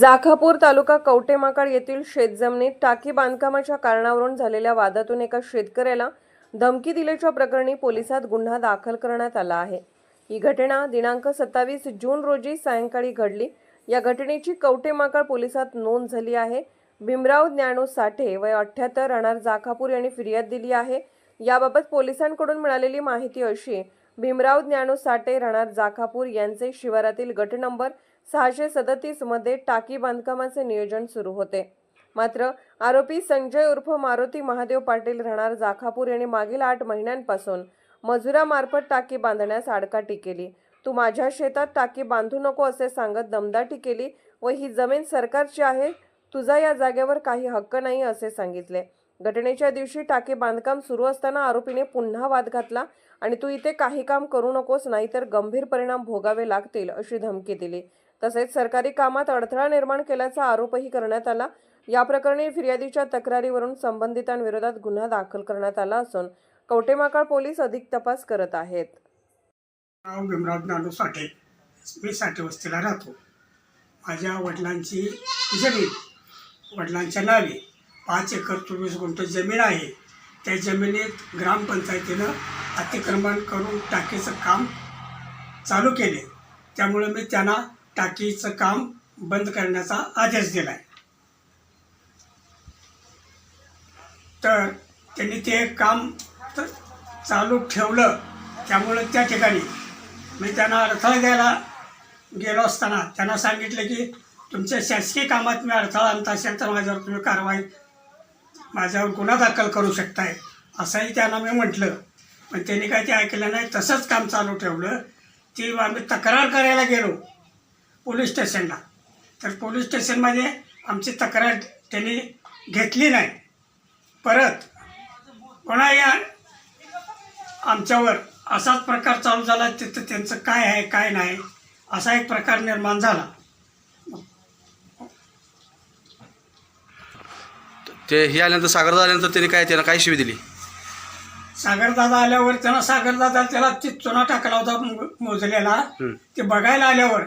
जाखापूर तालुका कवटेमाकाळ येथील शेतजमिनीत टाकी बांधकामाच्या कारणावरून झालेल्या वादातून एका शेतकऱ्याला धमकी दिल्याच्या प्रकरणी पोलिसात गुन्हा दाखल करण्यात आला आहे. ही घटना दिनांक सत्तावीस जून रोजी सायंकाळी घडली. या घटनेची कवटेमाकाळ पोलिसात नोंद झाली आहे. भीमराव ज्ञानू साठे वय अठ्ठ्याहत्तर राहणार जाखापूर यांनी फिर्याद दिली आहे. याबाबत पोलिसांकडून मिळालेली माहिती अशी भीमराव ज्ञानू साठे राहणार जाखापूर यांचे शिवारातील गट नंबर सहाशे सदतीसमध्ये टाकी बांधकामाचे नियोजन सुरू होते. मात्र आरोपी संजय उर्फ मारुती महादेव पाटील राहणार जाखापूर यांनी मागील आठ महिन्यांपासून मजुरामार्फत टाकी बांधण्यास आडकाठी केली. तू माझ्या शेतात टाकी बांधू नको असे सांगत दमदाटी केली व ही जमीन सरकारची आहे तुझा या जागेवर काही हक्क नाही असे सांगितले. घटनेच्या दिवशी टाकी बांधकाम सुरू असताना आरोपीने पुन्हा वाद घातला आणि तू इथे काही काम करू नकोस नाहीतर गंभीर परिणाम भोगावे लागतील अशी धमकी दिली. तसेच सरकारी कामात अडथळा निर्माण केल्याचा आरोपही करण्यात आला. या प्रकरणी फिर्यादीच्या तक्रारीवरून संबंधितांविरोधात गुन्हा दाखल करण्यात आला असून कवटेमाकाळ पोलीस अधिक तपास करत आहेत. नाव भीमराव नानू साठे. मी साठे वस्तीला राहतो. माझ्या वडिलांची जमीन वडिलांच्या नावे पाच एकर चोवीस गुंठ जमीन आहे. त्या जमिनीत ग्रामपंचायतीनं अतिक्रमण करून टाकीचं काम चालू केले. त्यामुळे मी त्यांना टाकीचं काम बंद करण्याचा आदेश दिला आहे तर त्यांनी ते काम चालू ठेवलं. त्यामुळे त्या ठिकाणी मी त्यांना अडथळा द्यायला गेलो असताना त्यांना सांगितलं की तुमच्या शासकीय कामात मी अडथळा आणत असेल तर माझ्यावर तुम्ही कारवाई माझ्यावर गुन्हा दाखल करू शकताय. असंही त्यांना मी म्हटलं. पण त्यांनी काय ते ऐकलं नाही. तसंच काम चालू ठेवलं. ती आम्ही तक्रार करायला गेलो. पोलीस स्टेशनला. तर पोलीस स्टेशनमध्ये आमची तक्रार त्यांनी घेतली नाही. परत पुन्हा या आमच्यावर असाच प्रकार चालू झाला तिथं त्यांचं काय आहे काय नाही असा एक प्रकार निर्माण झाला. ते हे आल्यानंतर सागरदा आल्यानंतर त्याने काय त्यानं काय शिवी दिली? सागरदादा आल्यावर त्याला सागरदादा त्याला ती चुना टाकला होता मोजलेला. ते बघायला आल्यावर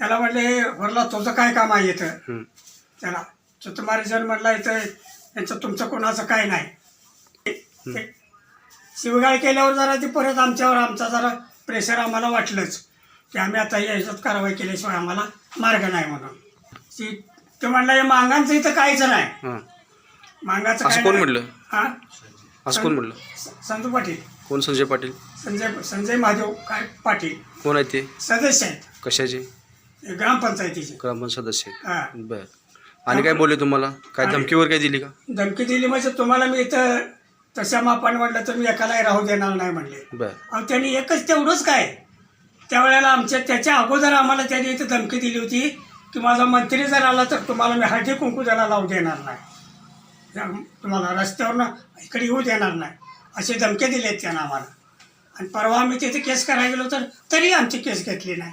त्याला म्हटले वरला तुझं काय काम आहे इथं. त्याला चतुमारीजन म्हटला इथं यांचं तुमचं कोणाचं काय नाही. शिवगाळ केल्यावर जरा ती परत आमच्यावर आमचा जरा प्रेशर आम्हाला वाटलंच. की आम्ही आता याच्यात कारवाई केल्याशिवाय आम्हाला मार्ग नाही म्हणून. ती ते म्हणलं हे मांगांचं इथं काहीच नाही. हं. मांगाचं असं कोण. म्हटलं? हा? असं कोण म्हटलं? स- संतू पाटील. कोण संजय पाटील? संजय संजय महादेव काय पाटील. कोण आहे ते? सदस्य आहेत. कशाचे? ग्रामपंचायतीचे. ग्रामपंचायत सदस्य हा. बर. आणि काय बोलले तुम्हाला? काय आणि- धमकीवर काय दिली का? धमकी दिली म्हणजे तुम्हाला मी इथं तशा मापाने म्हटलं तर मी एकालाही राहू देणार नाही म्हणले. बर. अहो त्यांनी एकच तेवढंच काय? त्यावेळेला आमच्या त्याच्या अगोदर आम्हाला त्यांनी इथं धमकी दिली होती की माझा मंत्री जर आला तर तुम्हाला मी हळदी कुंकू त्याला लावू देणार नाही. तुम्हाला रस्त्यावरनं इकडे येऊ देणार नाही. असे धमके दिले आहेत त्यानं आम्हाला. आणि परवा आम्ही तिथे केस करायला गेलो तर तरी आमची केस घेतली नाही.